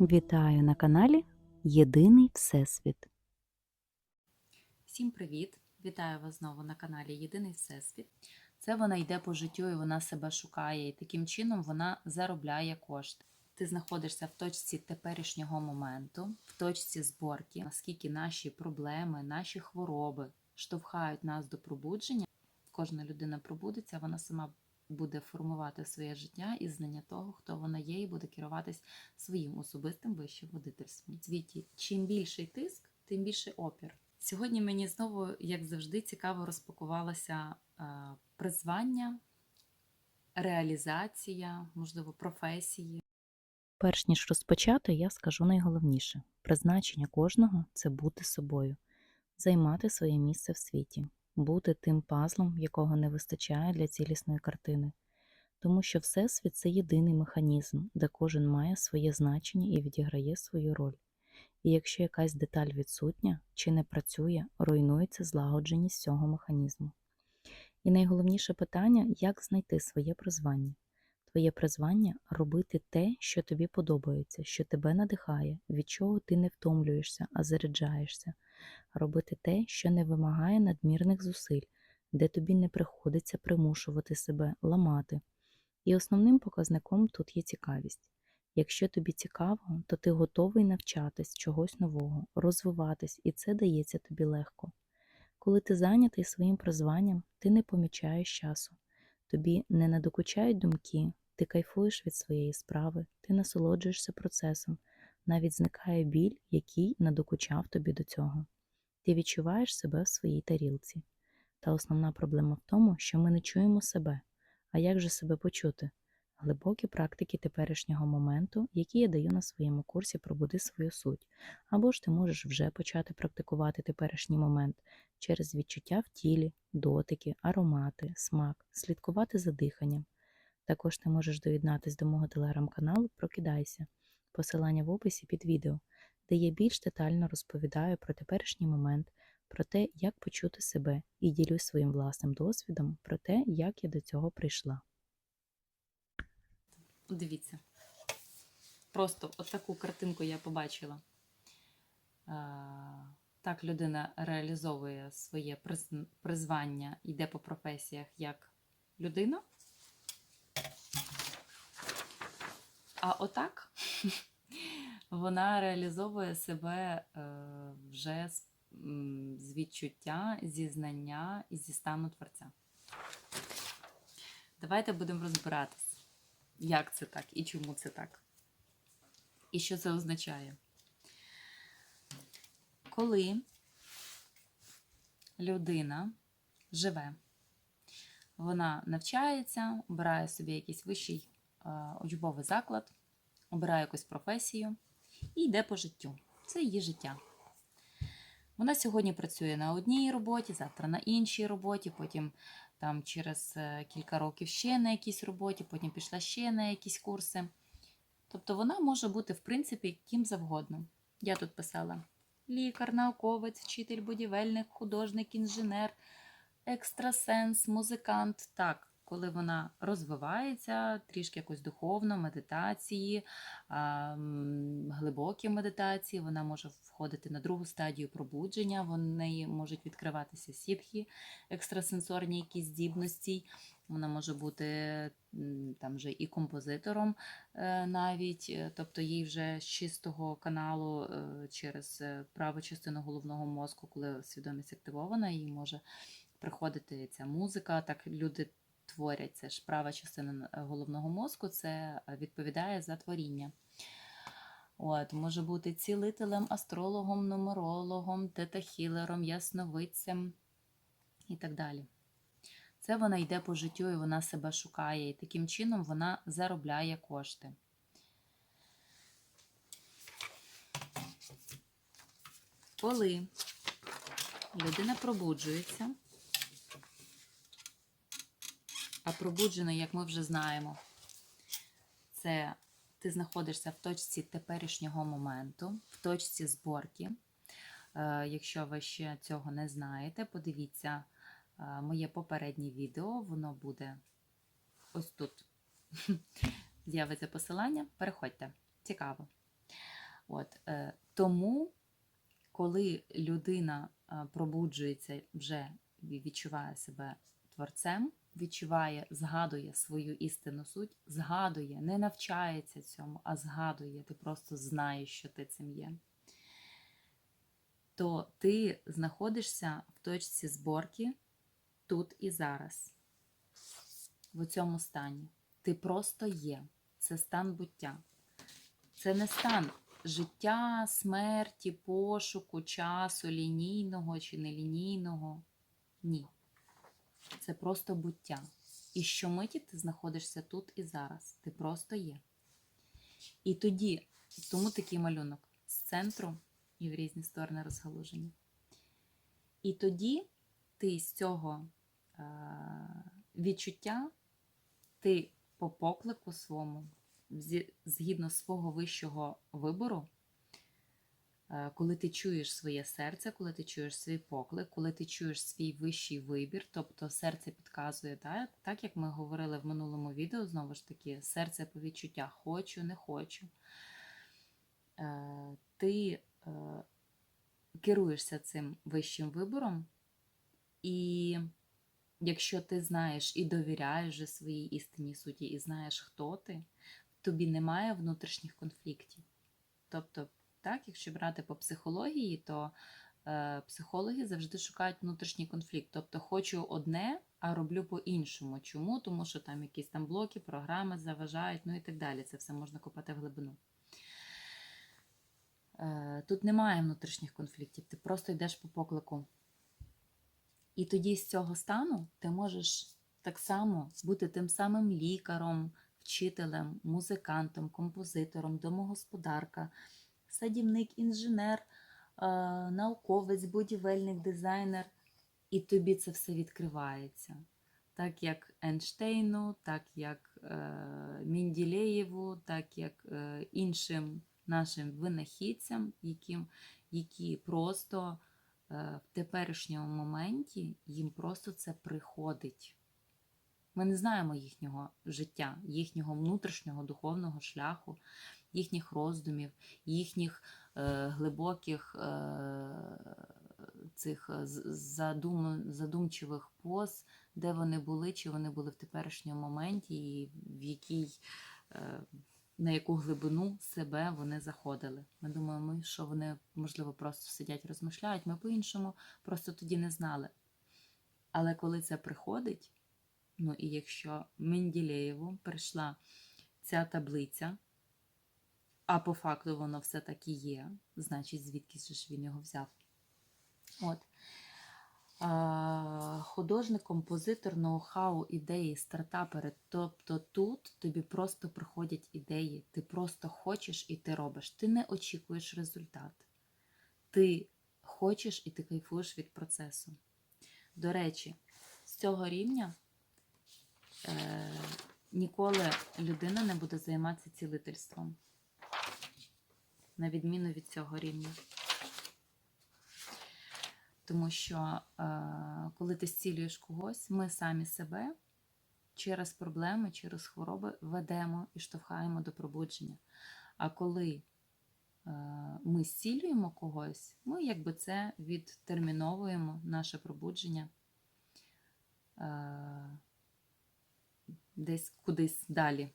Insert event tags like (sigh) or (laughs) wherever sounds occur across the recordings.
Вітаю на каналі Єдиний Всесвіт. Всім привіт! Вітаю вас знову на каналі Єдиний Всесвіт. Це вона йде по життю і вона себе шукає, і таким чином вона заробляє кошти. Ти знаходишся в точці теперішнього моменту, в точці зборки, наскільки наші проблеми, наші хвороби штовхають нас до пробудження. Кожна людина пробудеться, вона сама буде формувати своє життя і знання того, хто вона є, і буде керуватись своїм особистим вищим водительством. В світі чим більший тиск, тим більший опір. Сьогодні мені знову, як завжди, цікаво розпакувалося е, призвання, реалізація, можливо, професії. Перш ніж розпочати, я скажу найголовніше: призначення кожного це бути собою, займати своє місце в світі, бути тим пазлом, якого не вистачає для цілісної картини. Тому що Всесвіт це єдиний механізм, де кожен має своє значення і відіграє свою роль. І якщо якась деталь відсутня чи не працює, руйнується злагодженість цього механізму. І найголовніше питання як знайти своє призвання. Твоє призвання робити те, що тобі подобається, що тебе надихає, від чого ти не втомлюєшся, а заряджаєшся, робити те, що не вимагає надмірних зусиль, де тобі не приходиться примушувати себе, ламати. І основним показником тут є цікавість. Якщо тобі цікаво, то ти готовий навчатись чогось нового, розвиватись, і це дається тобі легко. Коли ти зайнятий своїм призванням, ти не помічаєш часу. Тобі не надокучають думки, ти кайфуєш від своєї справи, ти насолоджуєшся процесом, навіть зникає біль, який надокучав тобі до цього. Ти відчуваєш себе в своїй тарілці. Та основна проблема в тому, що ми не чуємо себе. А як же себе почути? Глибокі практики теперішнього моменту, які я даю на своєму курсі Пробуди свою суть, або ж ти можеш вже почати практикувати теперішній момент через відчуття в тілі, дотики, аромати, смак, слідкувати за диханням. Також ти можеш доєднатися до мого телеграм-каналу Прокидайся, посилання в описі під відео, де я більш детально розповідаю про теперішній момент, про те, як почути себе, і ділюсь своїм власним досвідом про те, як я до цього прийшла. Дивіться. Просто от таку картинку я побачила. Так людина реалізовує своє призвання, йде по професіях як людина. А отак (laughs) вона реалізовує себе е, вже з, відчуття, зі знання і зі стану творця. Давайте будемо розбиратись, як це так і чому це так. І що це означає. Коли людина живе, вона навчається, обирає собі якийсь вищий е, учбовий заклад, обирає якусь професію і йде по життю. Це її життя. Вона сьогодні працює на одній роботі, завтра на іншій роботі, потім там через е, кілька років ще на якійсь роботі, потім пішла ще на якісь курси. Тобто вона може бути, в принципі, ким завгодно. Я тут писала: лікар, науковець, вчитель, будівельник, художник, інженер, екстрасенс, музикант. Так, коли вона розвивається, трішки якось духовно, медитації, глибокі медитації, вона може входити на другу стадію пробудження, в неї можуть відкриватися сітхи, екстрасенсорні якісь здібності. Вона може бути там вже і композитором е, навіть, е, тобто їй вже з чистого каналу е, через праву частину головного мозку, коли свідомість активована, їй може приходити ця музика. Так люди творять. Це ж права частина е, головного мозку, це е, відповідає за творіння. От, може бути цілителем, астрологом, нумерологом, тета-хілером, ясновидцем і так далі. Це вона йде по життю і вона себе шукає, і таким чином вона заробляє кошти. Коли людина пробуджується, а пробуджений, як ми вже знаємо, це ти знаходишся в точці теперішнього моменту, в точці зборки. Е, Якщо ви ще цього не знаєте, подивіться е, моє попереднє відео, воно буде ось тут. (laughs) З'явиться посилання. Переходьте, цікаво. От, е, тому, коли людина пробуджується вже і відчуває себе творцем, відчуває, згадує свою істинну суть, згадує, не навчається цьому, а згадує, ти просто знаєш, що ти цим є. То ти знаходишся в точці зборки тут і зараз, в цьому стані. Ти просто є. Це стан буття. Це не стан життя, смерті, пошуку, часу, лінійного чи нелінійного. Ні. Це просто буття. І щомиті ти знаходишся тут і зараз. Ти просто є. І тоді, тому такий малюнок з центру і в різні сторони розгалужені. І тоді ти з цього е- відчуття, ти по поклику своєму, згідно свого вищого вибору, коли ти чуєш своє серце, коли ти чуєш свій поклик, коли ти чуєш свій вищий вибір, тобто серце підказує, так, так як ми говорили в минулому відео, знову ж таки, серце по відчуттях хочу, не хочу. Е, Ти е, керуєшся цим вищим вибором, і якщо ти знаєш і довіряєш своїй істинній суті, і знаєш, хто ти, тобі немає внутрішніх конфліктів. Тобто, так, якщо брати по психології, то е, психологи завжди шукають внутрішній конфлікт. Тобто, хочу одне, а роблю по-іншому. Чому? Тому що там якісь там блоки, програми заважають, ну і так далі. Це все можна копати в глибину. Е, Тут немає внутрішніх конфліктів, ти просто йдеш по поклику. І тоді з цього стану ти можеш так само бути тим самим лікаром, вчителем, музикантом, композитором, домогосподарка, садівник, інженер, е, науковець, будівельник, дизайнер. І тобі це все відкривається. Так як Ейнштейну, так як е, Мінділеєву, так як е, іншим нашим винахідцям, яким, які просто в теперішньому моменті їм просто це приходить. Ми не знаємо їхнього життя, їхнього внутрішнього духовного шляху, їхніх роздумів, їхніх е, глибоких е, цих е, задум, задумчивих поз, де вони були, чи вони були в теперішньому моменті, і в якій, на яку глибину себе вони заходили. Ми думаємо, що вони, можливо, просто сидять, розмишляють. Ми по-іншому просто тоді не знали. Але коли це приходить, ну і якщо Менділеєву прийшла ця таблиця, а по факту воно все таки є, значить, звідки ж він його взяв. От. А, художник, композитор, ноу-хау, ідеї, стартапери. Тобто тут тобі просто приходять ідеї, ти просто хочеш і ти робиш. Ти не очікуєш результат. Ти хочеш і ти кайфуєш від процесу. До речі, з цього рівня е, ніколи людина не буде займатися цілительством, на відміну від цього рівня. Тому що е, коли ти зцілюєш когось, ми самі себе через проблеми, через хвороби ведемо і штовхаємо до пробудження. А коли е, ми зцілюємо когось, ми якби це відтерміновуємо наше пробудження е, десь кудись далі.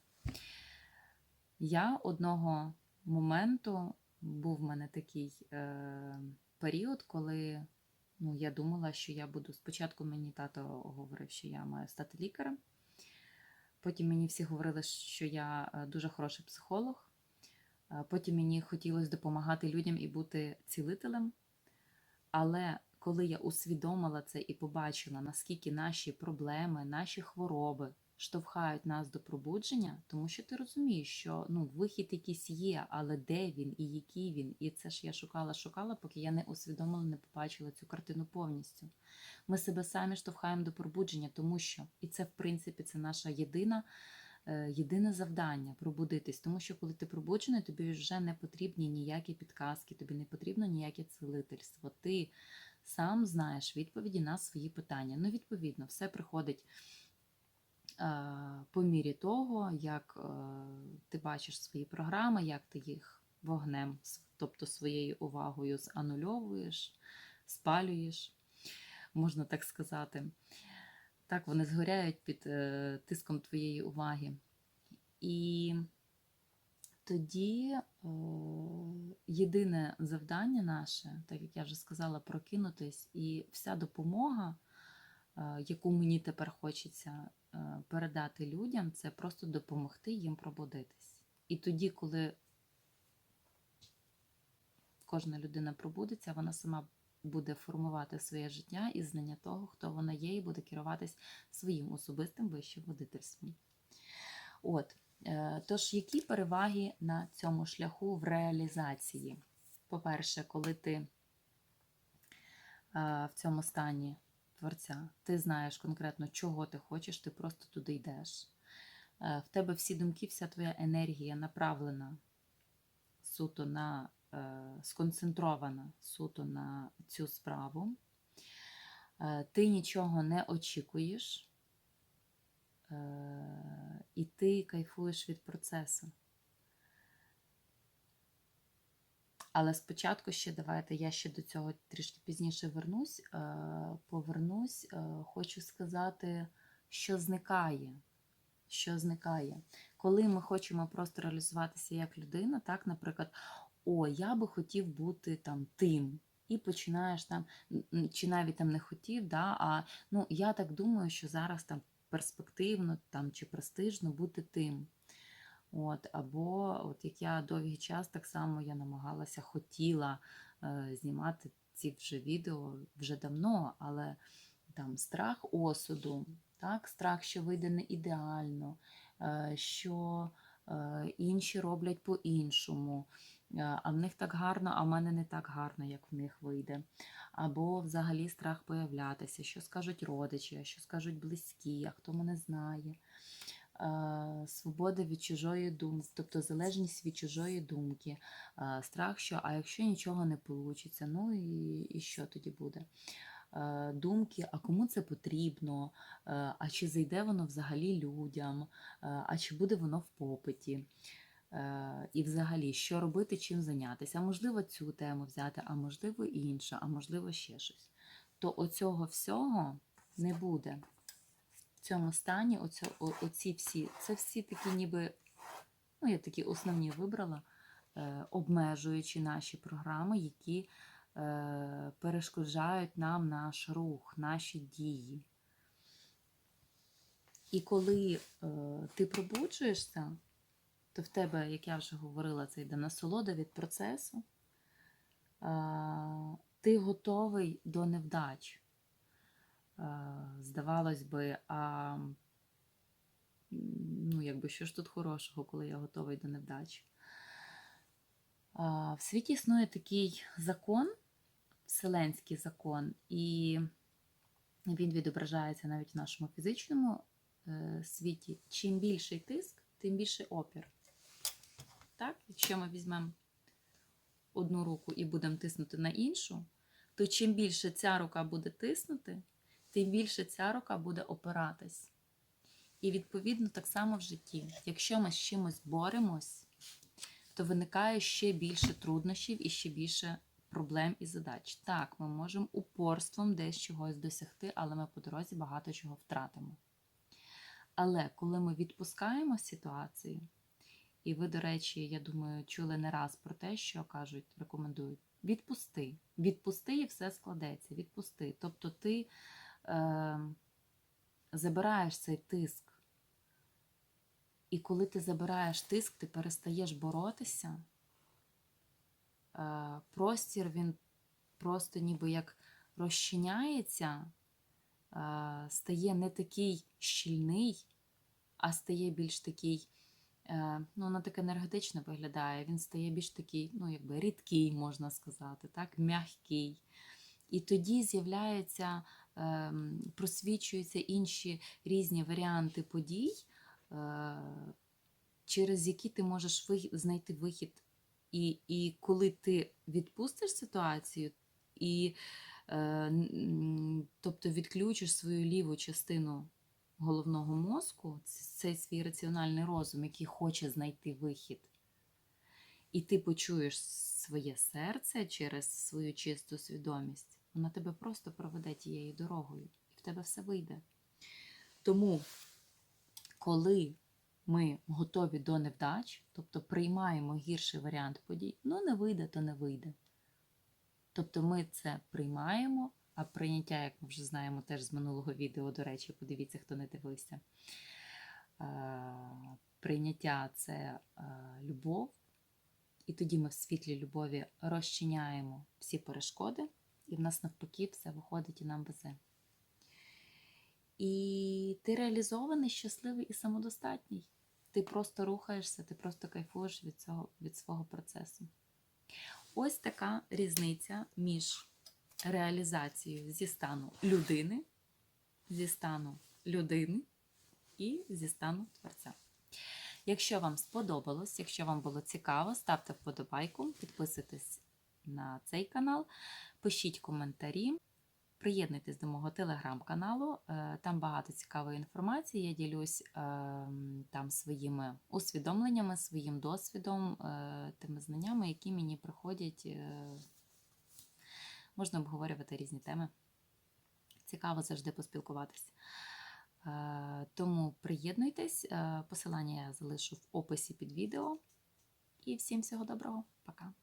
Я одного моменту був в мене такий е, період, коли ну, я думала, що я буду. Спочатку мені тато говорив, що я маю стати лікарем. Потім мені всі говорили, що я е, дуже хороший психолог. Е, Потім мені хотілося допомагати людям і бути цілителем. Але коли я усвідомила це і побачила, наскільки наші проблеми, наші хвороби штовхають нас до пробудження, тому що ти розумієш, що ну, вихід якийсь є, але де він і який він. І це ж я шукала, шукала, поки я не усвідомила, не побачила цю картину повністю. Ми себе самі штовхаємо до пробудження, тому що, і це, в принципі, це наша єдина. е, Єдине завдання пробудитись, тому що коли ти пробуджений, тобі вже не потрібні ніякі підказки, тобі не потрібно ніяке цілительство. Ти сам знаєш відповіді на свої питання. Ну, відповідно, все приходить по мірі того, як е, ти бачиш свої програми, як ти їх вогнем, тобто своєю увагою занульовуєш, спалюєш, можна так сказати. Так, вони згоряють під е, тиском твоєї уваги. І тоді е, єдине завдання наше, так як я вже сказала, прокинутись, і вся допомога, е, яку мені тепер хочеться е, передати людям, це просто допомогти їм пробудитись. І тоді, коли кожна людина пробудеться, вона сама буде формувати своє життя і знання того, хто вона є, і буде керуватись своїм особистим вищим водительством. От, е, тож, які переваги на цьому шляху в реалізації? По-перше, коли ти е, в цьому стані творця, ти знаєш конкретно, чого ти хочеш, ти просто туди йдеш. Е, В тебе всі думки, вся твоя енергія направлена суто на е, сконцентрована суто на цю справу. Е, Ти нічого не очікуєш, і ти кайфуєш від процесу. Але спочатку ще давайте я ще до цього трішки пізніше вернусь. е, Повернусь, е, хочу сказати, що зникає. Що зникає. Коли ми хочемо просто реалізуватися як людина, так, наприклад, о, я би хотів бути там тим. І починаєш там, чи навіть там не хотів, да, а ну, я так думаю, що зараз там перспективно там, чи престижно бути тим. От, або от як я довгий час так само я намагалася, хотіла е, знімати ці вже відео вже давно, але там страх осуду, так, страх, що вийде не ідеально, е, що е, інші роблять по-іншому, е, а в них так гарно, а в мене не так гарно, як в них вийде. Або взагалі страх появлятися, що скажуть родичі, що скажуть близькі, а хто мене знає. Е, Свобода від чужої думки, тобто залежність від чужої думки, е, страх, що а якщо нічого не вийде, ну і, і що тоді буде? Е, Думки, а кому це потрібно, а чи зайде воно взагалі людям, а чи буде воно в попиті. І взагалі, що робити, чим зайнятися. А можливо, цю тему взяти, а можливо іншу, а можливо ще щось. То оцього всього не буде в цьому стані, оцю, о- оці всі, це всі такі ніби, ну я такі основні вибрала, е, обмежуючи наші програми, які е, перешкоджають нам наш рух, наші дії. І коли е, ти пробуджуєшся, то в тебе, як я вже говорила, це йде насолода від процесу, е, ти готовий до невдач. Е, Здавалось би, а ну, якби що ж тут хорошого, коли я готовий до невдач. А, В світі існує такий закон, вселенський закон, і він відображається навіть в нашому фізичному е, світі. Чим більший тиск, тим більший опір. Так? Якщо ми візьмемо одну руку і будемо тиснути на іншу, то чим більше ця рука буде тиснути, тим більше ця рука буде опиратись. І відповідно так само в житті. Якщо ми з чимось боремось, то виникає ще більше труднощів і ще більше проблем і задач. Так, ми можемо упорством десь чогось досягти, але ми по дорозі багато чого втратимо. Але коли ми відпускаємо ситуацію, і ви, до речі, я думаю, чули не раз про те, що кажуть, рекомендують: відпусти. Відпусти і все складеться. Відпусти. Тобто ти забираєш цей тиск. І коли ти забираєш тиск, ти перестаєш боротися. Е, простір він просто ніби як розчиняється, е, стає не такий щільний, а стає більш такий, е, ну, воно так енергетично виглядає, він стає більш такий, ну, якби рідкий, можна сказати, так, м'який. І тоді з'являються, е, просвічуються інші різні варіанти подій, е, через які ти можеш знайти вихід. І, і коли ти відпустиш ситуацію, і, е, тобто відключиш свою ліву частину головного мозку, цей свій раціональний розум, який хоче знайти вихід. і ти почуєш своє серце через свою чисту свідомість, вона тебе просто проведе тією дорогою, і в тебе все вийде. Тому, коли ми готові до невдач, тобто приймаємо гірший варіант подій, ну не вийде, то не вийде. Тобто ми це приймаємо, а прийняття, як ми вже знаємо, теж з минулого відео, до речі, подивіться, хто не дивився. Е, Прийняття це е, любов, і тоді ми в світлі любові розчиняємо всі перешкоди, і в нас навпаки все виходить і нам везе. І ти реалізований, щасливий і самодостатній. Ти просто рухаєшся, ти просто кайфуєш від, цього, від свого процесу. Ось така різниця між реалізацією зі стану людини, зі стану людини і зі стану творця. Якщо вам сподобалось, якщо вам було цікаво, ставте вподобайку, підписуйтесь на цей канал, пишіть коментарі. Приєднуйтесь до мого телеграм-каналу, е, там багато цікавої інформації. Я ділюсь е, там своїми усвідомленнями, своїм досвідом, е, тими знаннями, які мені приходять. Можна обговорювати різні теми. Цікаво завжди поспілкуватись. Тому приєднуйтесь, посилання я залишу в описі під відео. І всім всього доброго, пока!